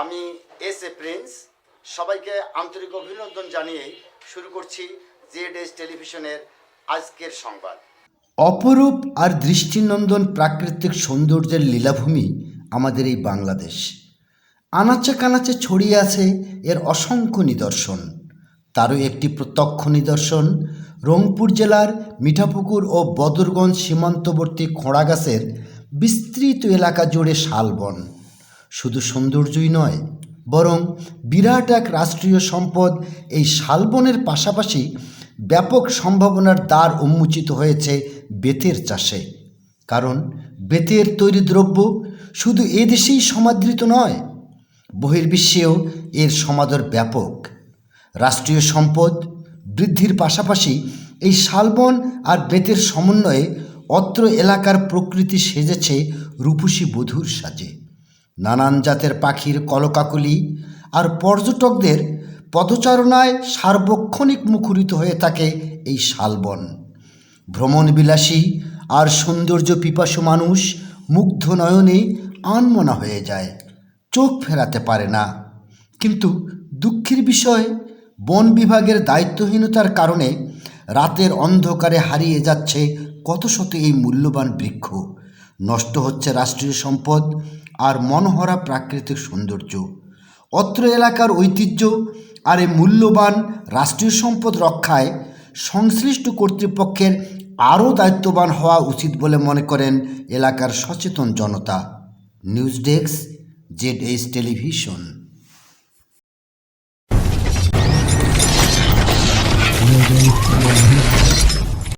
আমি S A Prince. সবাইকে আন্তরিক অভিনন্দন জানিয়ে শুরু করছি জেড এস টেলিভিশনের আজকের সংবাদ। অপরূপ আর দৃষ্টিনন্দন প্রাকৃতিক সৌন্দর্যের লীলাভূমি আমাদের এই বাংলাদেশ। আনাচে কানাচে ছড়িয়ে আছে এর অসংখ্য নিদর্শন। তারও একটি প্রত্যক্ষ নিদর্শন রংপুর জেলার মিঠাপুকুর ও বদরগঞ্জ সীমান্তবর্তী খোঁড়াগাছের বিস্তৃত এলাকা জুড়ে শালবন। শুধু সৌন্দর্যই নয়, বরং বিরাট এক রাষ্ট্রীয় সম্পদ এই শালবনের পাশাপাশি ব্যাপক সম্ভাবনার দ্বার উন্মোচিত হয়েছে বেতের চাষে। কারণ বেতের তৈরি দ্রব্য শুধু এদেশেই সমাদৃত নয়, বহির্বিশ্বেও এর সমাদর ব্যাপক। রাষ্ট্রীয় সম্পদ বৃদ্ধির পাশাপাশি এই শালবন আর বেতের সমন্বয়ে অত্র এলাকার প্রকৃতি সেজেছে রূপসী বধুর সাজে। নানান জাতের পাখির কলকাকুলি আর পর্যটকদের পদচারণায় সার্বক্ষণিক মুখরিত হয়ে থাকে এই শালবন। ভ্রমণবিলাসী আর সৌন্দর্য পিপাসু মানুষ মুগ্ধ নয়নে আনমনা হয়ে যায়, চোখ ফেরাতে পারে না। কিন্তু দুঃখের বিষয়, বন বিভাগের দায়িত্বহীনতার কারণে রাতের অন্ধকারে হারিয়ে যাচ্ছে কত শত এই মূল্যবান বৃক্ষ। নষ্ট হচ্ছে রাষ্ট্রীয় সম্পদ আর মনোহরা প্রাকৃতিক সৌন্দর্য অত্র এলাকার ঐতিহ্য আর এই মূল্যবান রাষ্ট্রীয় সম্পদ রক্ষায় সংশ্লিষ্ট কর্তৃপক্ষের আরও দায়িত্ববান হওয়া উচিত বলে মনে করেন এলাকার সচেতন জনতা news desk, Z H television Thank you.